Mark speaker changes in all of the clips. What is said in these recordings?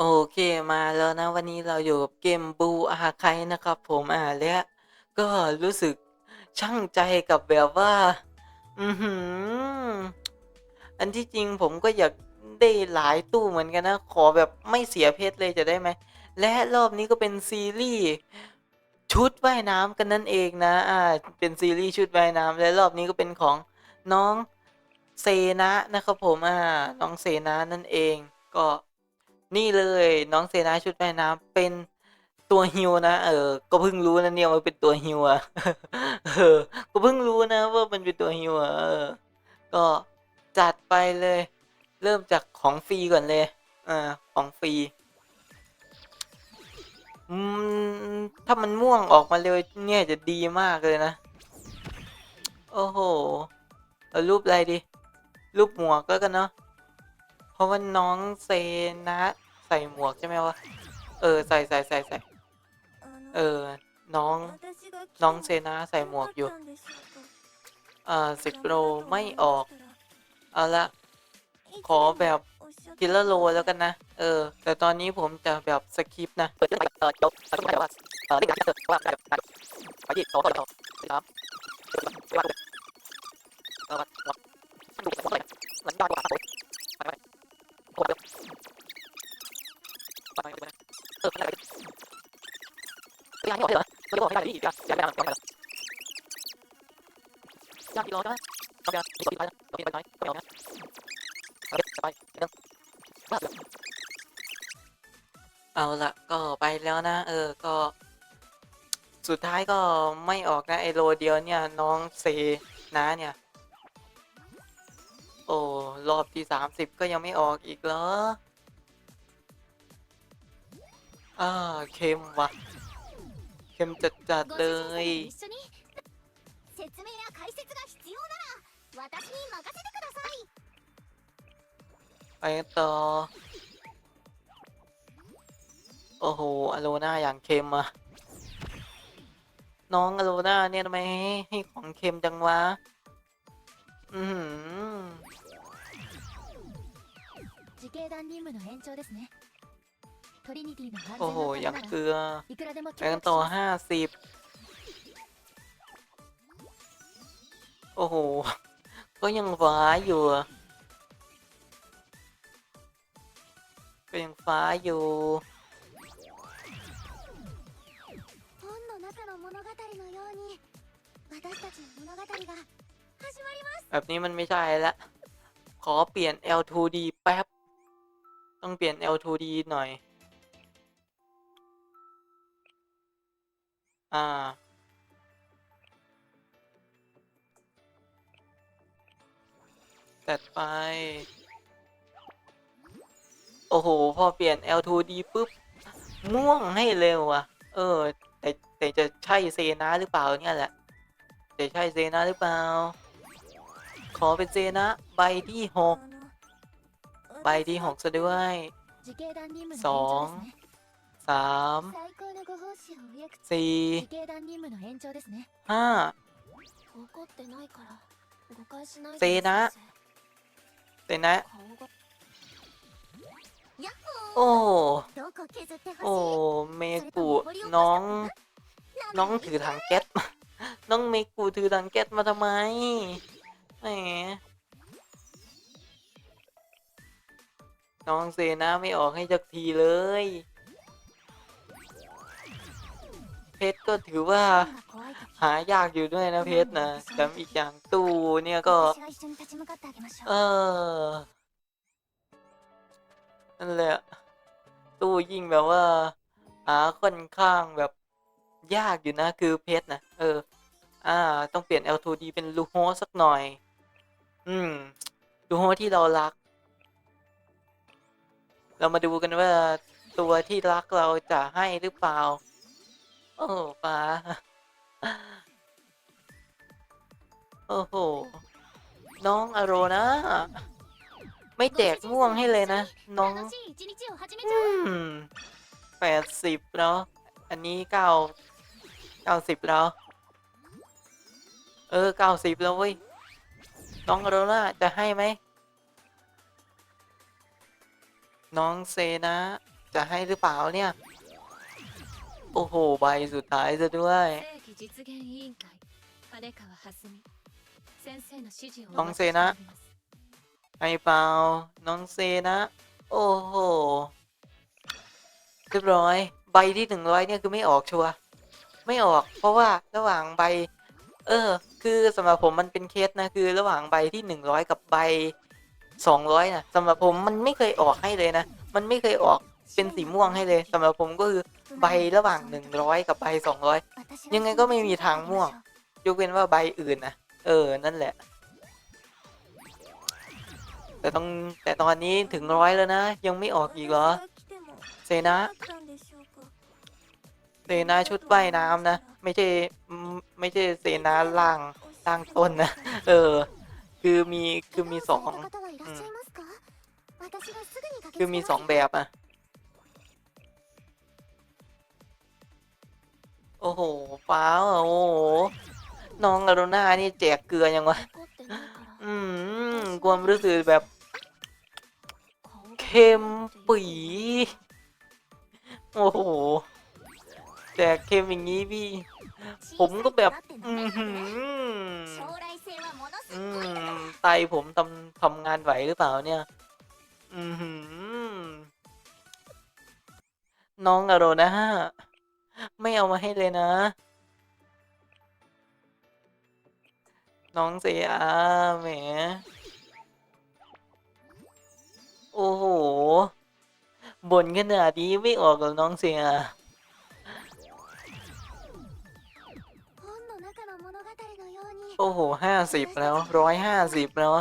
Speaker 1: โอเคมาแล้วนะวันนี้เราอยู่กับเกมบูอาไคนะครับ ผมอ่าและก็รู้สึกช่างใจกับแบบว่า อือหือ อันที่จริงผมก็อยากได้หลายตู้เหมือนกันนะ ขอแบบไม่เสียเพชรเลยจะได้ไหม และรอบนี้ก็เป็นซีรีส์ชุดว่ายน้ำกันนั่นเองนะอ่าเป็นซีรีส์ชุดว่ายน้ำและรอบนี้ก็เป็นของน้องเซนะนะครับผมอ่าน้องเซนะนั่นเองก็ นี่เลยน้องเซนาชุดว่น้ำเป็นตัวฮิวนะ เออ ก็เพิ่งรู้นะเนี่ยว่าเป็นตัวฮิวอะเออ ก็เพิ่งรู้นะว่ามันเป็นตัวฮิวอะเออ ก็จัดไปเลย เริ่มจากของฟรีก่อนเลยอ่าของฟรีอืมถ้ามันม่วงออกมาเร็วเนี่ยจะดีมากเลยนะ โอ้โห เอารูปอะไรดี รูปหมวกก็กันเนาะ ราะว่าน้องเซนะใส่หมวกใช่ไหมวะ เออใส่ใส่ใส่ใส่เออ น้อง น้องเซนะใส่หมวกอยู่ อ่าสิบโลไม่ออก เอาละ ขอแบบทีละโลแล้วกันนะ เออ แต่ตอนนี้ผมจะแบบสคิปนะเปิดเรื่องไปเออจบแล้วก็ไม่ได้ว่าเออเรื่องการเกิดว่าแบบไปที่โต๊ะโต๊ะโต๊ะครับไม่ว่าเเออไปไปยังไม่บอกเหรอไม่บอกไม่ได้ดิอยากอยากไปอ่านก่อนไปละยากกี่โลใช่ไหมต้องการมีตัวที่ไปนะตัวที่ไปไหนก็ไม่เอานะโอเคไปเรื่องเอาละก็ไปแล้วนะ เออก็สุดท้ายก็ไม่ออกนะไอโลเดียวเนี่ยน้องเซนะเนี่ย โอ้รอบที่สามสิบก็ยังไม่ออกอีกเหรอ อ่าเค็มว่ะ เค็มจัดจัดๆเลย
Speaker 2: 説明や解説が必要なら私に任せてください
Speaker 1: ไปต่อ โอ้โหอโลนาอย่างเค็มอะน้องอโลนาเนี่ยทำไมให้ให้ของเค็มจังวะ อือหือ
Speaker 2: 自警団任務の延長ですねトリニティの安
Speaker 1: โอ้โห ยังเกลือแบงต่อห้าสิบโอ้โห ก็ยังฟ้าอยู่ ก็ยังฟ้าอยู่แบบนี้มันไม่ใช่ละ ขอเปลี่ยน L2D แป๊บ ต้องเปลี่ยน L2D หน่อย อ่า ตัดไป โอ้โห พอเปลี่ยน L2D ปุ๊บ ม่วงให้เร็วอะ เออ แต่แต่จะใช่เซนาหรือเปล่าเนี่ยแหละ จะใช่เซนาหรือเปล่า ขอเป็นเซนาใบที่หกใบที่หกซะด้วยสอง สามสี่นะเซนะโอ้โอ้เมกูน้อง น้องถือถังแก๊สมาน้องเมกูถือถังแก๊สมาทำไมแหมน้องเซนะไม่ออกให้จักทีเลย เพชรก็ถือว่าหายากอยู่ด้วยนะเพชรนะแต่อีกอย่างตู้เนี่ยก็ เออนั่นแหละตู้ยิ่งแบบว่า หาค่อนข้างแบบยากอยู่นะคือเพชรนะเออ อ่า ต้องเปลี่ยน L2D เป็นลูโฮสักหน่อย อืมลูโฮที่เรารัก เรามาดูกันว่าตัวที่รักเราจะให้หรือเปล่า โอ้ป้าโอ้โห น้องอโรนะ ไม่แจกม่วงให้เลยนะ น้องแปดสิบแล้วอันนี้เก้าเก้าสิบแล้ว เออเก้าสิบแล้วเว้ย น้องอโรนะจะให้ไหม น้องเซนะ จะให้หรือเปล่าเนี่ย โอ้โห ใบสุดท้ายซะด้วย น้องเซนะ ไอเปาน้องเซนะ โอ้โหเรียบร้อย ใบที่หนึ่งร้อยเนี่ยคือไม่ออกชัวร์ ไม่ออก เพราะว่าระหว่างใบ เออ คือสำหรับผมมันเป็นเคสนะ คือระหว่างใบที่หนึ่งร้อยกับใบสองร้อยนะสำหรับผมมันไม่เคยออกให้เลยนะ มันไม่เคยออก เป็นสีม่วงให้เลยสำหรับผมก็คือใบระหว่างหนึ่งร้อยกับใบสองร้อยยังไงก็ไม่มีทางม่วง ยกเว้นว่าใบอื่นนะเออ นั่นแหละ แต่ต้องแต่ตอนนี้ถึงร้อยแล้วนะ ยังไม่ออกอีกเหรอ เซนะเซนาชุดว่ายน้ำนะ ไม่ใช่อืมไม่ใช่เซนาล่างล่างต้นนะ เออ คือมีคือมีสองคือมีสองแบบอะ อ้โหฟ้าวโอ้โหน้องอโรน่านี่แจกเกลือยังวะอืมความรู้สึกแบบเค็มปีโอ้โหแจกเค็มอย่างนี้พี่ ผมก็แบบ อืมไตผมทำทำงานไหวหรือเปล่าเนี่ย อือหือน้องอโรนะ ไม่เอามาให้เลยนะ น้องเสียแหม โอ้โหบ่นขนาดนี้ไม่ออกกับน้องเสียโอ้โหห้าสิบแล้วร้อยห้าสิบแล้ว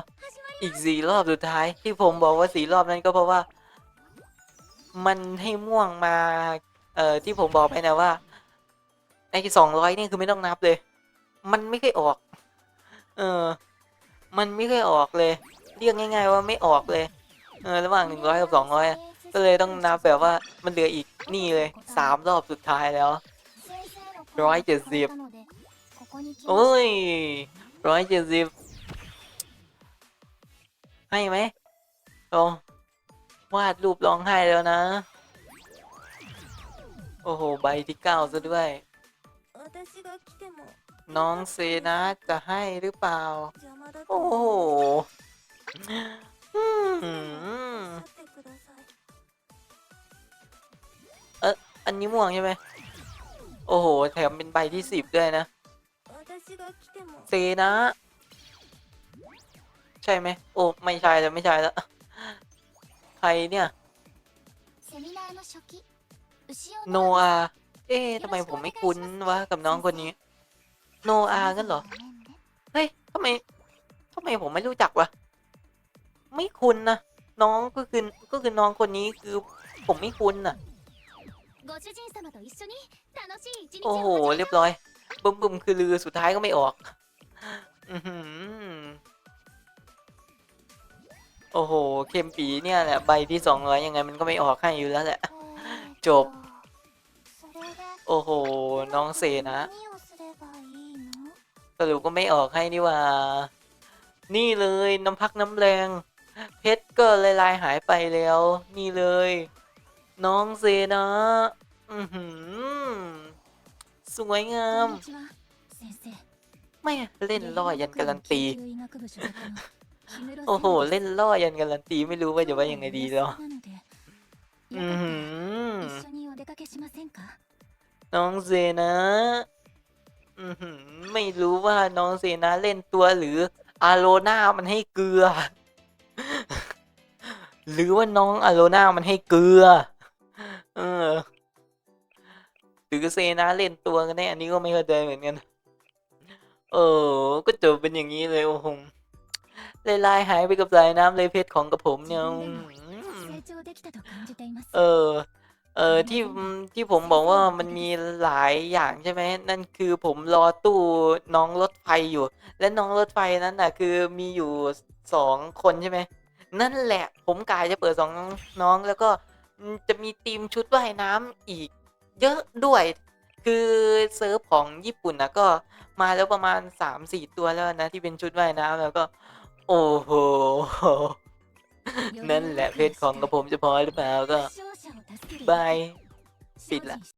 Speaker 1: อีกสี่รอบสุดท้าย ที่ผมบอกว่าสี่รอบนั้นก็เพราะว่า มันให้ม่วงมา เอ่อที่ผมบอกไปนะว่าไอ้สองร้อยนี่คือไม่ต้องนับเลย มันไม่เคยออก เออ มันไม่เคยออกเลย เรียกง่าย ๆ ว่าไม่ออกเลย เออ ระหว่างหนึ่งร้อยกับสองร้อยก็เลยต้องนับแบบว่ามันเหลืออีกนี่เลยสามรอบสุดท้ายแล้วร้อยเจ็ดสิบโอ้ยร้อยเจ็ดสิบให้ไหมลองวาดรูปร้องไห้แล้วนะ โอ้โห ใบที่เก้าซะด้วย น้องเซนะจะให้หรือเปล่า โอ้โหอืมอันนี้ม่วงใช่ไหม โอ้โห แถมเป็นใบที่สิบด้วยนะ เซนะ ใช่ไหม โอ้ ไม่ใช่แล้วไม่ใช่แล้ว ใครเนี่ย โนอาเอ๊ะทำไมผมไม่คุ้นวะกับน้องคนนี้ โนอางั้นเหรอ เฮ้ยทำไมทำไมผมไม่รู้จักวะ ไม่คุ้นนะน้องก็คือก็คือน้องคนนี้คือผมไม่คุ้นน่ะ โอ้โห เรียบร้อยบึมบึมคือลือสุดท้ายก็ไม่ออก อือโอ้โห เคมปีเนี่ยแหละใบที่สองร้อยยังไงมันก็ไม่ออกให้อยู่แล้วแหละ จบ โอ้โห น้องเซนะสรุปก็ไม่ออกให้นี่หว่า นี่เลยน้ำพักน้ำแรง เพชรก็ลายลายๆหายไปแล้ว นี่เลย น้องเซนะ อือหือ สวยงามไม่เล่นล่อยันการันตี โอ้โห เล่นล่อยันการันตีไม่รู้ว่าจะว่ายังไงดีแล้วอือหือ น้องเซนะไม่รู้ว่าน้องเซนะเล่นตัวหรืออาโลนามันให้เกลือ หรือว่าน้องอาโลนามันให้เกลือ เออหรือเซนะเล่นตัวกันแน่อันนี้ก็ไม่เข้าใจเหมือนกัน เออ ก็จบเป็นอย่างนี้เลยโอ้โหลายลายหายไปกับสายน้ำเลยเพชรของกระผมเนี่ยเออ เออที่ที่ผมบอกว่ามันมีหลายอย่างใช่ไหมนั่นคือผมรอตู้น้องรถไฟอยู่ และน้องรถไฟนั้นน่ะ คือมีอยู่สองคนใช่ไหมนั่นแหละผมกายจะเปิดสองน้องแล้วก็จะมีทีมชุดว่ายน้ำอีก เยอะด้วย คือเซิร์ฟของญี่ปุ่นนะก็มาแล้วประมาณสามสี่ตัวแล้วนะที่เป็นชุดว่ายน้ำแล้วก็ โอ้โหนั่นแหละเพชรของกระผมจะพอหรือเปล่าก็ บายปิดละ